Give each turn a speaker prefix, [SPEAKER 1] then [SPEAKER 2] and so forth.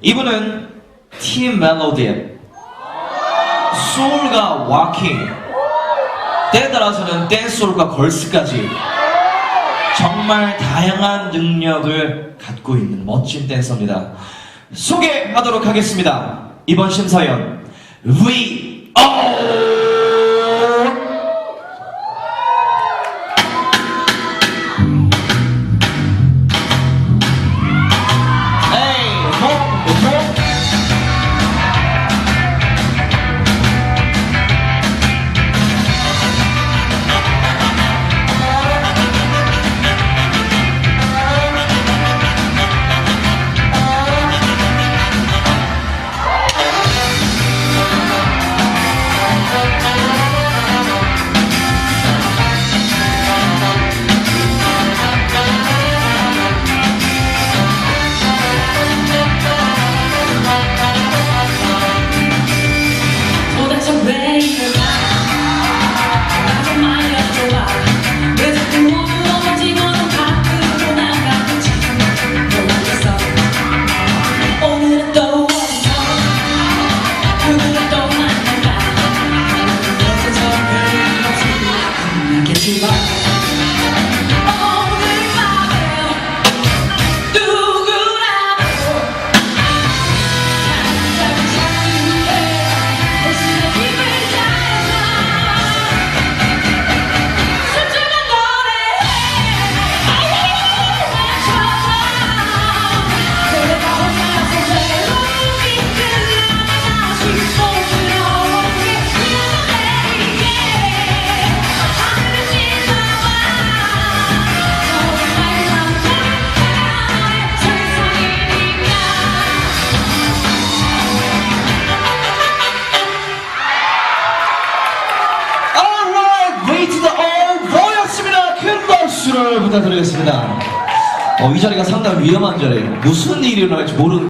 [SPEAKER 1] 이분은 팀 멜로디의 소울과 와킹 때에 따라서는 댄스홀과 걸스까지 정말 다양한 능력을 갖고 있는 멋진 댄서입니다. 소개하도록 하겠습니다. 이번 심사위원 We 부탁드리겠습니다. 어, 이 자리가 상당히 위험한 자리예요. 무슨 일이 일어날지 모르는